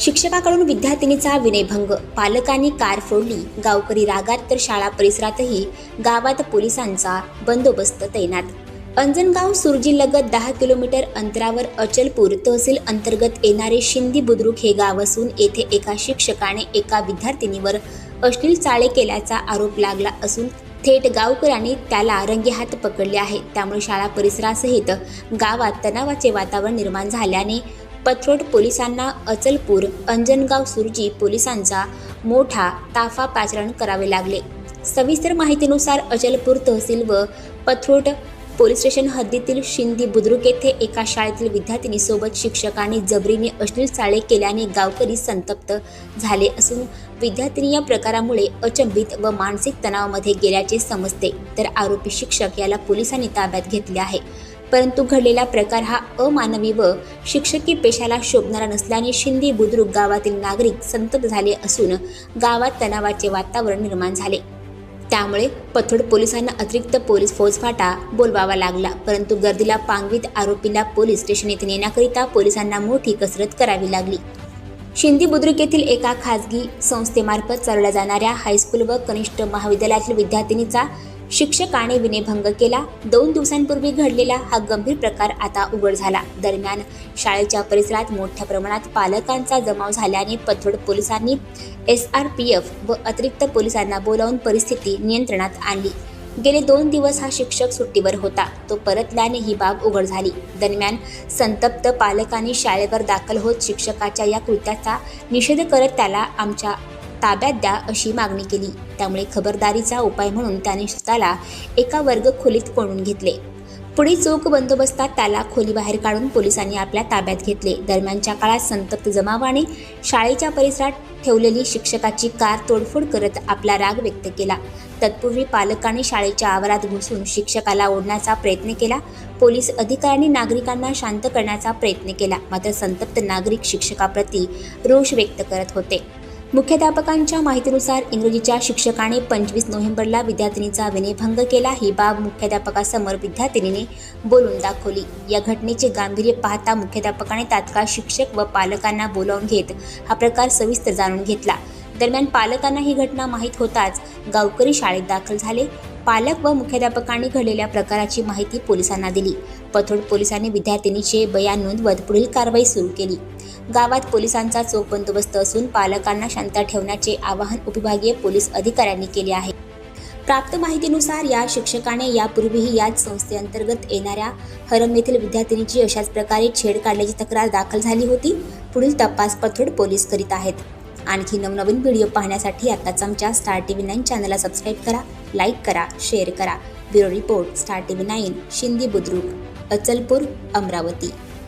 शिक्षकाकडून विद्यार्थिनीचा विनयभंग. पालकांनी कार फोडली. गावकरी रागात तर शाळा परिसरातही गावात पोलिसांचा बंदोबस्त तैनात. अंजनगाव सुरजीलगत दहा किलोमीटर अंतरावर अचलपूर तहसील अंतर्गत येणारे शिंदी बुद्रुक हे गाव असून येथे एका शिक्षकाने एका विद्यार्थिनीवर अश्लील चाळे केल्याचा आरोप लागला असून थेट गावकऱ्यांनी त्याला रंगेहात पकडले आहे त्यामुळे शाळा परिसरासहित गावात तणावाचे वातावरण निर्माण झाल्याने पथरोड पोलिसांना अचलपूर अंजनगाव सुरजी पोलिसांचा मोठा ताफा पाचारण करावे लागले. सविस्तर माहितीनुसार अचलपूर तहसील व पथरोड पोलीस स्टेशन हद्दीतील शिंदी बुद्रुक येथे एका शाळेतील विद्यार्थिनीसोबत शिक्षकांनी जबरीने अश्लील चाळे केल्याने गावकरी संतप्त झाले असून विद्यार्थिनी या प्रकारामुळे अचंबित व मानसिक तणावामध्ये गेल्याचे समजते तर आरोपी शिक्षक याला पोलिसांनी ताब्यात घेतले आहे. परंतु घडलेला प्रकार हा अमानवी व शिक्षकी पेशाला शोभणारा नसल्याने शिंदी बुद्रुक गावातील नागरिक संतप्त झाले असून गावात तणावाचे वातावरण निर्माण झाले. त्यामुळे पथोड पोलिसांना अतिरिक्त पोलीस फौजफाटा बोलवावा लागला. परंतु गर्दीला पांगवीत आरोपीला पोलीस स्टेशन येथे नेण्याकरिता पोलिसांना मोठी कसरत करावी लागली. शिंदी बुद्रुक येथील एका खाजगी संस्थेमार्फत चालवल्या जाणाऱ्या हायस्कूल व कनिष्ठ महाविद्यालयातील विद्यार्थिनीचा शिक्षकाने विनयभंग केला. दोन दिवसांपूर्वी घडलेला हा गंभीर प्रकार आता उघड झाला. दरम्यान शाळेच्या परिसरात मोठ्या प्रमाणात पालकांचा जमाव झाल्याने पथोड पोलिसांनी एस आर पी एफ व अतिरिक्त पोलिसांना बोलावून परिस्थिती नियंत्रणात आणली. गेले दोन दिवस हा शिक्षक सुट्टीवर होता. तो परतल्याने ही बाब उघड झाली. दरम्यान संतप्त पालकांनी शाळेवर दाखल होत शिक्षकाच्या या कृत्याचा निषेध करत त्याला आमच्या ताब्यात द्या अशी मागणी केली. त्यामुळे खबरदारीचा उपाय म्हणून त्याने स्वतःला एका वर्ग खोलीत कोंडून घेतले. पुढे चोख बंदोबस्तात त्याला खोलीबाहेर काढून पोलिसांनी आपल्या ताब्यात घेतले. दरम्यानच्या काळात संतप्त जमावाने शाळेच्या परिसरात ठेवलेली शिक्षकाची कार तोडफोड करत आपला राग व्यक्त केला. तत्पूर्वी पालकांनी शाळेच्या आवारात घुसून शिक्षकाला ओढण्याचा प्रयत्न केला. पोलीस अधिकाऱ्यांनी नागरिकांना शांत करण्याचा प्रयत्न केला. मात्र संतप्त नागरिक शिक्षकाप्रती रोष व्यक्त करत होते. मुख्याध्यापकांच्या माहितीनुसार इंग्रजीच्या शिक्षकाने पंचवीस नोव्हेंबरला विद्यार्थिनीचा विनयभंग केला. ही बाब मुख्याध्यापकासमोर विद्यार्थिनीने बोलून दाखवली. या घटनेचे गांभीर्य पाहता मुख्याध्यापकाने तात्काळ शिक्षक व पालकांना बोलावून घेत हा प्रकार सविस्तर जाणून घेतला. दरम्यान पालकांना ही घटना माहीत होताच गावकरी शाळेत दाखल झाले. पालक व मुख्याध्यापकांनी घडलेल्या प्रकाराची माहिती पोलिसांना दिली. पथोड पोलिसांनी विद्यार्थिनीचे बयान नोंदवत पुढील कारवाई सुरू केली. गावात पोलिसांचा चोख बंदोबस्त असून पालकांना शांत ठेवण्याचे आवाहन उपविभागीय पोलीस अधिकाऱ्यांनी केले आहे. प्राप्त माहितीनुसार या शिक्षकाने यापूर्वीही याच संस्थेअंतर्गत येणाऱ्या हरम येथील विद्यार्थिनीची अशाच प्रकारे छेड काढल्याची तक्रार दाखल झाली होती. पुढील तपास पथोड पोलीस करीत आहेत. आणखी नवनवीन व्हिडिओ पाहण्यासाठी आताच आमच्या स्टार टी व्ही नाईन चॅनलला सबस्क्राईब करा. लाईक करा शेअर करा. Bureau report Star T V nine Shindi Budruk Achalpur Amravati.